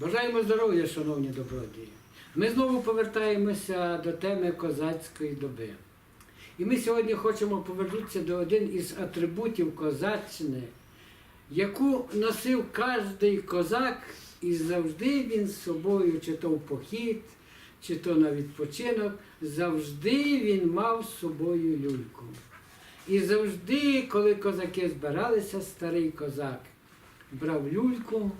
Бажаємо здоров'я, шановні добродії. Ми знову повертаємося до теми козацької доби. І ми сьогодні хочемо повернутися до один із атрибутів козаччини, яку носив кожний козак, і завжди він з собою, чи то в похід, чи то на відпочинок, завжди він мав з собою люльку. І завжди, коли козаки збиралися, старий козак брав люльку,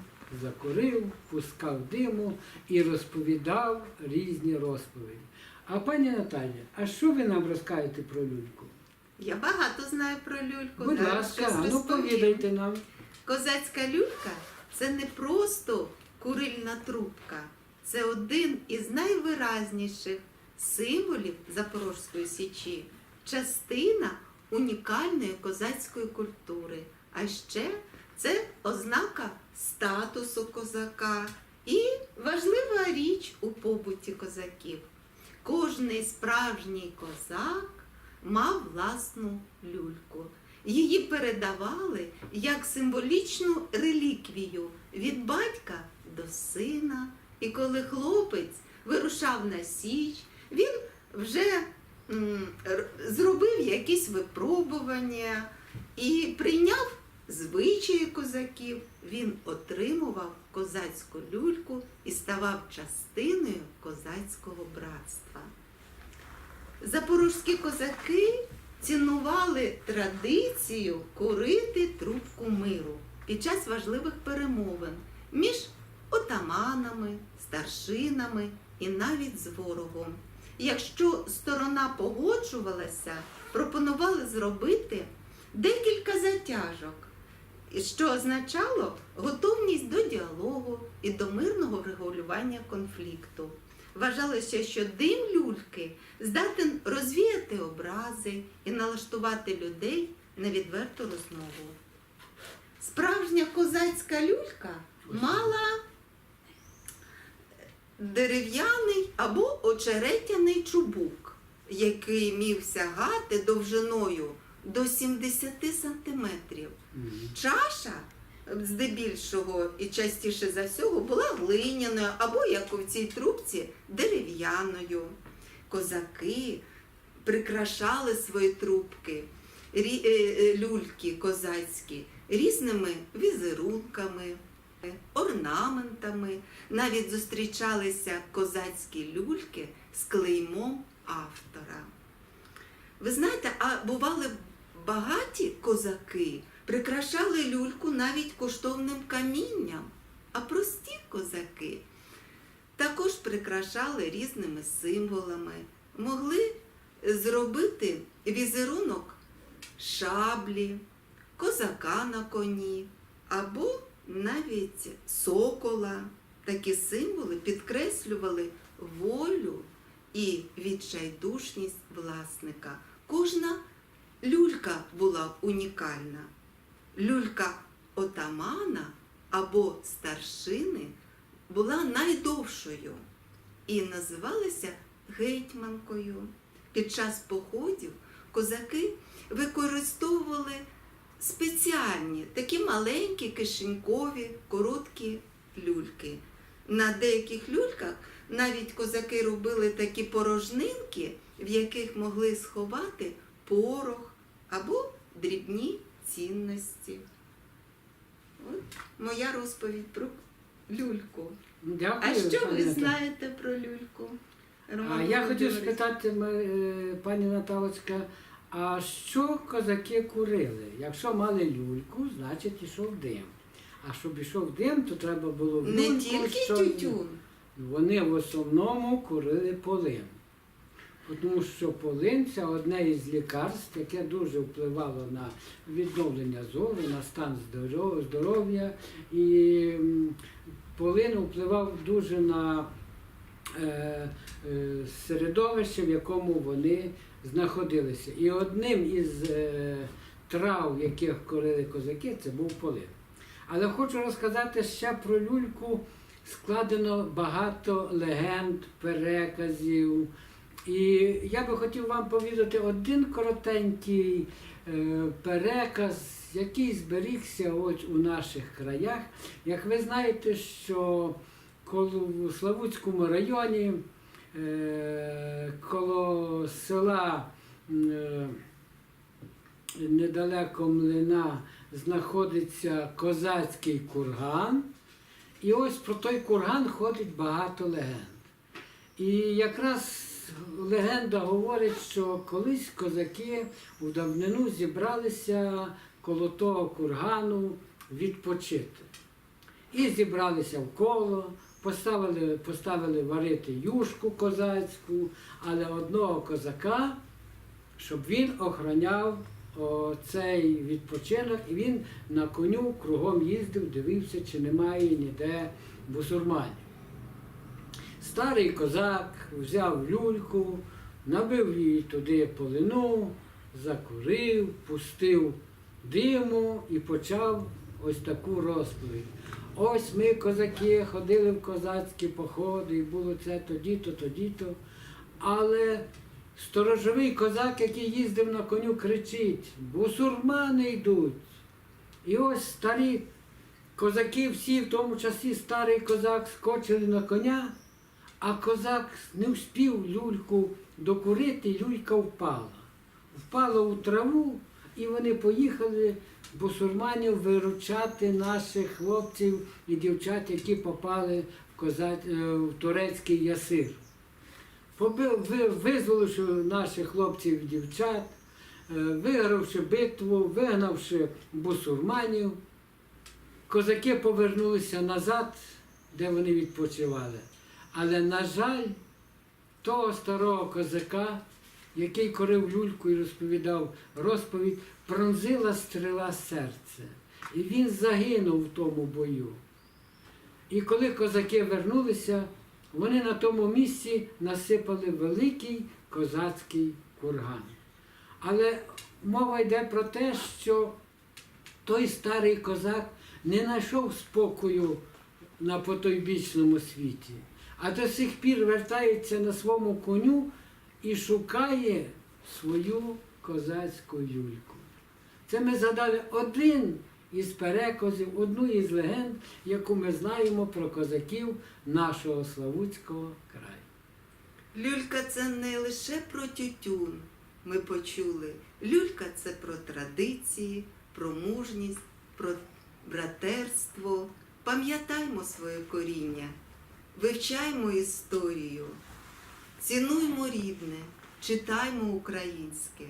закурив, пускав диму і розповідав різні розповіді. А пані Наталя, а що ви нам розкажете про люльку? Я багато знаю про люльку. Будь да, ласка, ну повідайте нам. Козацька люлька це не просто курильна трубка, це один із найвиразніших символів Запорозької січі, частина унікальної козацької культури. А ще це ознака статусу козака і важлива річ у побуті козаків. Кожний справжній козак мав власну люльку. Її передавали як символічну реліквію від батька до сина. І коли хлопець вирушав на січ, він вже м, зробив якісь випробування і прийняв звичаї козаків. Він отримував козацьку люльку і ставав частиною козацького братства. Запорозькі козаки цінували традицію курити трубку миру під час важливих перемовин між отаманами, старшинами і навіть з ворогом. Якщо сторона погоджувалася, пропонували зробити декілька затяжок, що означало готовність до діалогу і до мирного врегулювання конфлікту. Вважалося, що дим люльки здатен розвіяти образи і налаштувати людей на відверту розмову. Справжня козацька люлька мала дерев'яний або очеретяний чубук, який міг сягати довжиною до 70 сантиметрів. Чаша здебільшого і частіше за всього була глиняною або, як у цій трубці, дерев'яною. Козаки прикрашали свої трубки, е, е, люльки козацькі різними візерунками, орнаментами. Навіть зустрічалися козацькі люльки з клеймом автора. Ви знаєте, а бували багаті козаки, прикрашали люльку навіть коштовним камінням, а прості козаки також прикрашали різними символами, могли зробити візерунок шаблі, козака на коні або навіть сокола. Такі символи підкреслювали волю і відчайдушність власника. Кожна люлька була унікальна. Люлька отамана або старшини була найдовшою і називалася гетьманкою. Під час походів козаки використовували спеціальні такі маленькі кишенькові короткі люльки. На деяких люльках навіть козаки робили такі порожнинки, в яких могли сховати порох або дрібні цінності. От моя розповідь про люльку. Дякую. А що ви знаєте про люльку? А я хотів спитати, е, пані Наталочка, а що козаки курили? Якщо мали люльку, значить ішов дим. А щоб ішов дим, то треба було в не тільки щось- тютюн. Вони в основному курили полин. Тому що полин це одне із лікарств, яке дуже впливало на відновлення зору, на стан здоров'я. І полин впливав дуже на е, е, середовище, в якому вони знаходилися. І одним із е, трав, яких курили козаки, це був полин. Але хочу розказати ще про люльку. Складено багато легенд, переказів. І я би хотів вам повідати один коротенький е, переказ, який зберігся ось у наших краях. Як ви знаєте, що в Славутському районі, е, коло села е, недалеко млина знаходиться козацький курган. І ось про той курган ходить багато легенд. І якраз легенда говорить, що колись козаки у давнину зібралися коло того кургану відпочити. І зібралися в коло, поставили, поставили варити юшку козацьку, але одного козака, щоб він охороняв цей відпочинок, і він на коню кругом їздив, дивився, чи немає ніде бусурманів. Старий козак взяв люльку, набив її туди полину, закурив, пустив диму і почав ось таку розповідь. Ось ми, козаки, ходили в козацькі походи, і було це тоді-то, тоді-то. Але сторожовий козак, який їздив на коню, кричить: бусурмани йдуть. І ось старі козаки, всі, в тому часі старий козак, скочили на коня, а козак не вспів люльку докурити, люлька впала. Впала у траву, і вони поїхали бусурманів виручати наших хлопців і дівчат, які попали в, коза... е, в турецький ясир. Визволивши наших хлопців і дівчат, е, вигравши битву, вигнавши бусурманів, козаки повернулися назад, де вони відпочивали. Але, на жаль, того старого козака, який корив люльку і розповідав розповідь, пронзила стріла серце. І він загинув в тому бою. І коли козаки вернулися, вони на тому місці насипали великий козацький курган. Але мова йде про те, що той старий козак не знайшов спокою на потойбічному світі, а до сих пір вертається на своєму коню і шукає свою козацьку юльку. Це ми згадали один із переказів, одну із легенд, яку ми знаємо про козаків нашого Славутського краю. Люлька це не лише про тютюн. Ми почули. Люлька це про традиції, про мужність, про братерство. Пам'ятаймо своє коріння, вивчаймо історію, цінуймо рідне, читаймо українське.